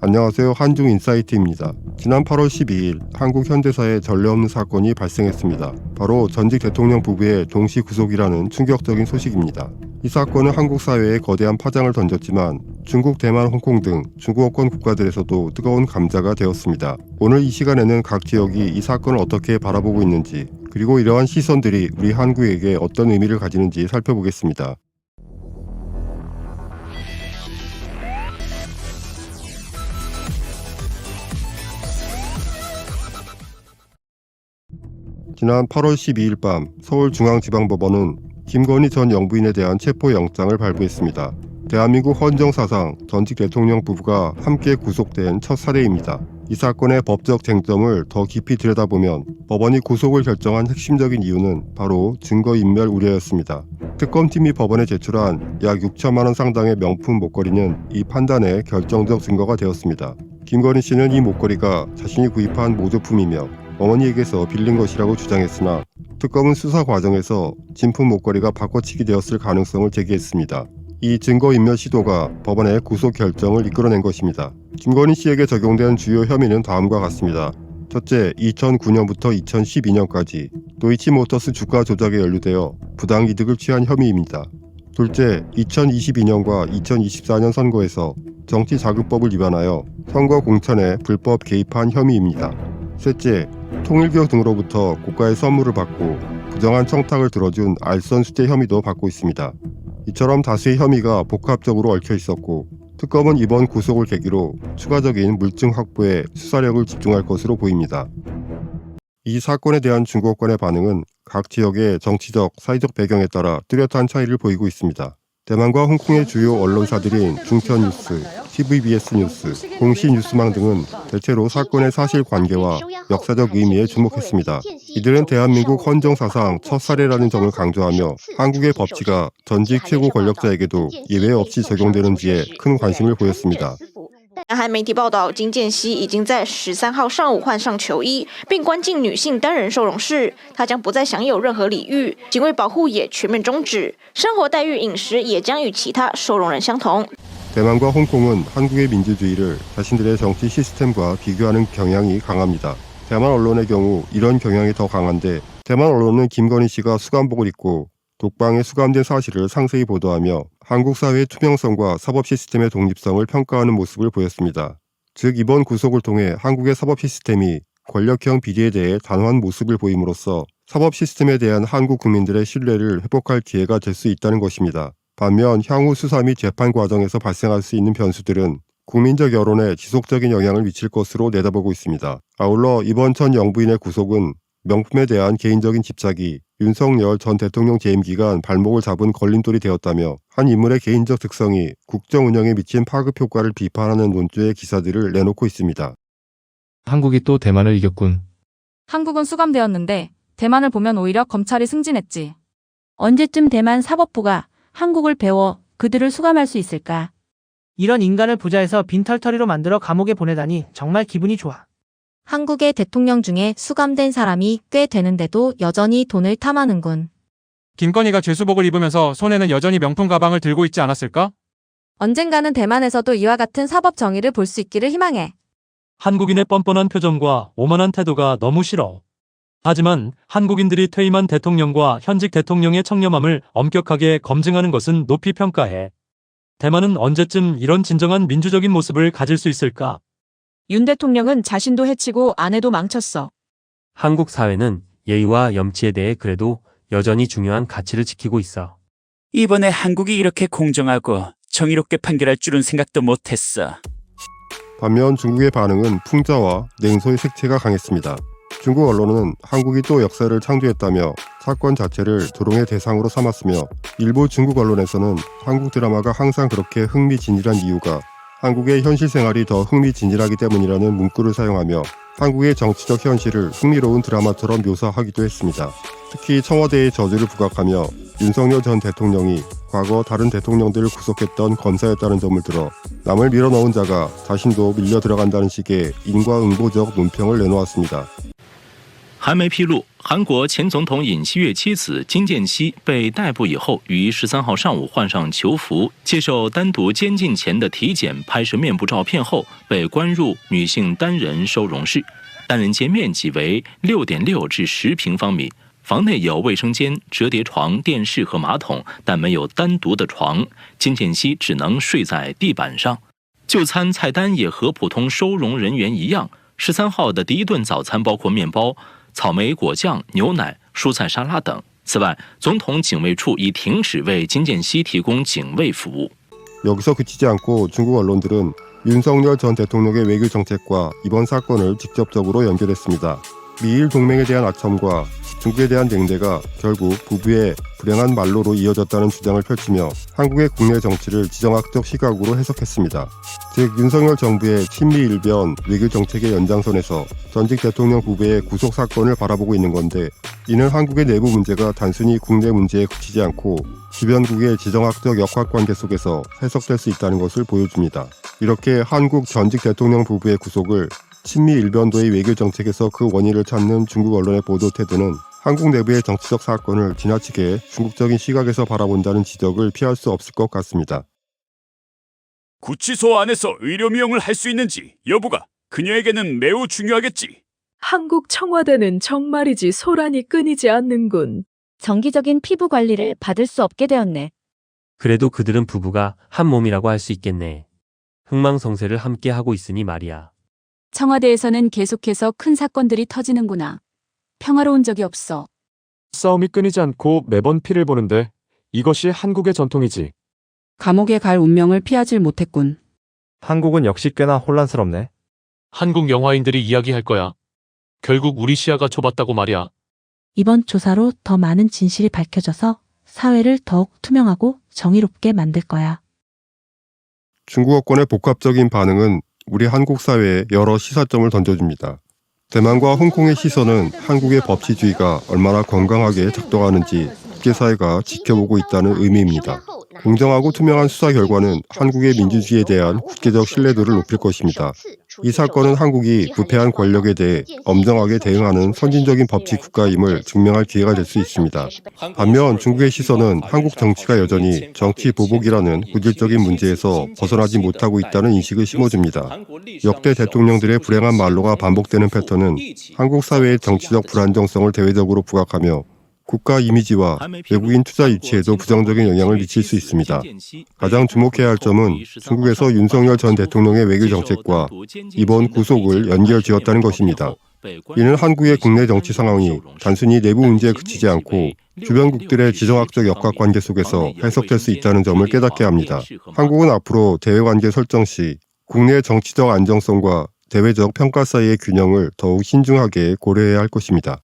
안녕하세요. 한중 인사이트입니다. 지난 8월 12일 한국 현대사에 전례 없는 사건이 발생했습니다. 바로 전직 대통령 부부의 동시 구속이라는 충격적인 소식입니다. 이 사건은 한국 사회에 거대한 파장을 던졌지만 중국, 대만, 홍콩 등 중국어권 국가들에서도 뜨거운 감자가 되었습니다. 오늘 이 시간에는 각 지역이 이 사건을 어떻게 바라보고 있는지 그리고 이러한 시선들이 우리 한국에게 어떤 의미를 가지는지 살펴보겠습니다. 지난 8월 12일 밤 서울중앙지방법원은 김건희 전 영부인에 대한 체포영장을 발부했습니다. 대한민국 헌정사상 전직 대통령 부부가 함께 구속된 첫 사례입니다. 이 사건의 법적 쟁점을 더 깊이 들여다보면 법원이 구속을 결정한 핵심적인 이유는 바로 증거인멸 우려였습니다. 특검팀이 법원에 제출한 약 6천만 원 상당의 명품 목걸이는 이 판단의 결정적 증거가 되었습니다. 김건희 씨는 이 목걸이가 자신이 구입한 모조품이며 어머니에게서 빌린 것이라고 주장했으나 특검은 수사 과정에서 진품 목걸이가 바꿔치기 되었을 가능성을 제기했습니다. 이 증거인멸 시도가 법원의 구속 결정을 이끌어낸 것입니다. 김건희 씨에게 적용된 주요 혐의는 다음과 같습니다. 첫째, 2009년부터 2012년까지 도이치모터스 주가 조작에 연루되어 부당 이득을 취한 혐의입니다. 둘째, 2022년과 2024년 선거에서 정치자금법을 위반하여 선거 공천에 불법 개입한 혐의입니다. 셋째, 통일교 등으로부터 고가의 선물을 받고 부정한 청탁을 들어준 알선 수재 혐의도 받고 있습니다. 이처럼 다수의 혐의가 복합적으로 얽혀 있었고 특검은 이번 구속을 계기로 추가적인 물증 확보에 수사력을 집중할 것으로 보입니다. 이 사건에 대한 중국권의 반응은 각 지역의 정치적, 사회적 배경에 따라 뚜렷한 차이를 보이고 있습니다. 대만과 홍콩의 주요 언론사들인 중천뉴스, TVBS 뉴스, 공시 뉴스망 등은 대체로 사건의 사실관계와 역사적 의미에 주목했습니다. 이들은 대한민국 헌정사상 첫 사례라는 점을 강조하며 한국의 법치가 전직 최고 권력자에게도 예외 없이 적용되는지에 큰 관심을 보였습니다. 南韩媒体报道，金建熙已经在十三号上午换上球衣，并关进女性单人收容室。她将不再享有任何礼遇，警卫保护也全面终止，生活待遇、饮食也将与其他收容人相同。 대만과 홍콩은 한국의 민주주의를 자신들의 정치 시스템과 비교하는 경향이 강합니다. 대만 언론의 경우 이런 경향이 더 강한데 대만 언론은 김건희 씨가 수감복을 입고 독방에 수감된 사실을 상세히 보도하며 한국 사회의 투명성과 사법 시스템의 독립성을 평가하는 모습을 보였습니다. 즉 이번 구속을 통해 한국의 사법 시스템이 권력형 비리에 대해 단호한 모습을 보임으로써 사법 시스템에 대한 한국 국민들의 신뢰를 회복할 기회가 될 수 있다는 것입니다. 반면 향후 수사 및 재판 과정에서 발생할 수 있는 변수들은 국민적 여론에 지속적인 영향을 미칠 것으로 내다보고 있습니다. 아울러 이번 전 영부인의 구속은 명품에 대한 개인적인 집착이 윤석열 전 대통령 재임 기간 발목을 잡은 걸림돌이 되었다며 한 인물의 개인적 특성이 국정 운영에 미친 파급 효과를 비판하는 논조의 기사들을 내놓고 있습니다. 한국이 또 대만을 이겼군. 한국은 수감되었는데 대만을 보면 오히려 검찰이 승진했지. 언제쯤 대만 사법부가 한국을 배워 그들을 수감할 수 있을까? 이런 인간을 부자에서 빈털터리로 만들어 감옥에 보내다니 정말 기분이 좋아. 한국의 대통령 중에 수감된 사람이 꽤 되는데도 여전히 돈을 탐하는군. 김건희가 죄수복을 입으면서 손에는 여전히 명품 가방을 들고 있지 않았을까? 언젠가는 대만에서도 이와 같은 사법 정의를 볼 수 있기를 희망해. 한국인의 뻔뻔한 표정과 오만한 태도가 너무 싫어. 하지만 한국인들이 퇴임한 대통령과 현직 대통령의 청렴함을 엄격하게 검증하는 것은 높이 평가해. 대만은 언제쯤 이런 진정한 민주적인 모습을 가질 수 있을까? 윤 대통령은 자신도 해치고 아내도 망쳤어. 한국 사회는 예의와 염치에 대해 그래도 여전히 중요한 가치를 지키고 있어. 이번에 한국이 이렇게 공정하고 정의롭게 판결할 줄은 생각도 못했어. 반면 중국의 반응은 풍자와 냉소의 색채가 강했습니다. 중국 언론은 한국이 또 역사를 창조했다며 사건 자체를 조롱의 대상으로 삼았으며 일부 중국 언론에서는 한국 드라마가 항상 그렇게 흥미진진한 이유가 한국의 현실 생활이 더 흥미진진하기 때문이라는 문구를 사용하며 한국의 정치적 현실을 흥미로운 드라마처럼 묘사하기도 했습니다. 특히 청와대의 저주를 부각하며 윤석열 전 대통령이 과거 다른 대통령들을 구속했던 검사였다는 점을 들어 남을 밀어넣은 자가 자신도 밀려 들어간다는 식의 인과응보적 논평을 내놓았습니다. 韩媒披露，韩国前总统尹锡悦妻子金建熙被逮捕以后，于十三号上午换上囚服，接受单独监禁前的体检，拍摄面部照片后，被关入女性单人收容室。单人间面积为六点六至十平方米，房内有卫生间、折叠床、电视和马桶，但没有单独的床。金建熙只能睡在地板上。就餐菜单也和普通收容人员一样。十三号的第一顿早餐包括面包。草莓果酱、牛奶、蔬菜沙拉等。此外，总统警卫处已停止为金建熙提供警卫服务。 여기서 그치지 않고 중국 언론들은 윤석열 전 대통령의 외교 정책과 이번 사건을 직접적으로 연결했습니다. 미일 동맹에 대한 아첨과 중국에 대한 냉대가 결국 부부의 불행한 말로로 이어졌다는 주장을 펼치며 한국의 국내 정치를 지정학적 시각으로 해석했습니다. 즉 윤석열 정부의 친미 일변 외교 정책의 연장선에서 전직 대통령 부부의 구속 사건을 바라보고 있는 건데 이는 한국의 내부 문제가 단순히 국내 문제에 그치지 않고 주변국의 지정학적 역학 관계 속에서 해석될 수 있다는 것을 보여줍니다. 이렇게 한국 전직 대통령 부부의 구속을 친미 일변도의 외교 정책에서 그 원인을 찾는 중국 언론의 보도 태도는 한국 내부의 정치적 사건을 지나치게 중국적인 시각에서 바라본다는 지적을 피할 수 없을 것 같습니다. 구치소 안에서 의료 미용을 할 수 있는지 여부가 그녀에게는 매우 중요하겠지. 한국 청와대는 정말이지 소란이 끊이지 않는군. 정기적인 피부 관리를 받을 수 없게 되었네. 그래도 그들은 부부가 한 몸이라고 할 수 있겠네. 흥망성쇠를 함께 하고 있으니 말이야. 청와대에서는 계속해서 큰 사건들이 터지는구나. 평화로운 적이 없어. 싸움이 끊이지 않고 매번 피를 보는데 이것이 한국의 전통이지. 감옥에 갈 운명을 피하질 못했군. 한국은 역시 꽤나 혼란스럽네. 한국 영화인들이 이야기할 거야. 결국 우리 시야가 좁았다고 말이야. 이번 조사로 더 많은 진실이 밝혀져서 사회를 더욱 투명하고 정의롭게 만들 거야. 중국어권의 복합적인 반응은 우리 한국 사회에 여러 시사점을 던져줍니다. 대만과 홍콩의 시선은 한국의 법치주의가 얼마나 건강하게 작동하는지 국제사회가 지켜보고 있다는 의미입니다. 공정하고 투명한 수사 결과는 한국의 민주주의에 대한 국제적 신뢰도를 높일 것입니다. 이 사건은 한국이 부패한 권력에 대해 엄정하게 대응하는 선진적인 법치 국가임을 증명할 기회가 될 수 있습니다. 반면 중국의 시선은 한국 정치가 여전히 정치 보복이라는 본질적인 문제에서 벗어나지 못하고 있다는 인식을 심어줍니다. 역대 대통령들의 불행한 말로가 반복되는 패턴은 한국 사회의 정치적 불안정성을 대외적으로 부각하며 국가 이미지와 외국인 투자 유치에도 부정적인 영향을 미칠 수 있습니다. 가장 주목해야 할 점은 중국에서 윤석열 전 대통령의 외교 정책과 이번 구속을 연결 지었다는 것입니다. 이는 한국의 국내 정치 상황이 단순히 내부 문제에 그치지 않고 주변국들의 지정학적 역학 관계 속에서 해석될 수 있다는 점을 깨닫게 합니다. 한국은 앞으로 대외 관계 설정 시 국내 정치적 안정성과 대외적 평가 사이의 균형을 더욱 신중하게 고려해야 할 것입니다.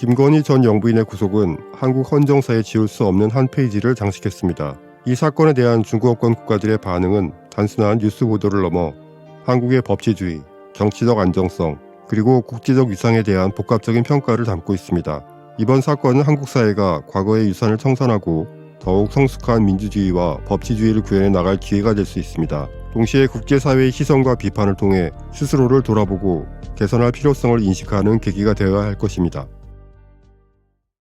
김건희 전 영부인의 구속은 한국 헌정사에 지울 수 없는 한 페이지를 장식했습니다. 이 사건에 대한 중국어권 국가들의 반응은 단순한 뉴스 보도를 넘어 한국의 법치주의, 정치적 안정성, 그리고 국제적 위상에 대한 복합적인 평가를 담고 있습니다. 이번 사건은 한국 사회가 과거의 유산을 청산하고 더욱 성숙한 민주주의와 법치주의를 구현해 나갈 기회가 될 수 있습니다. 동시에 국제사회의 시선과 비판을 통해 스스로를 돌아보고 개선할 필요성을 인식하는 계기가 되어야 할 것입니다.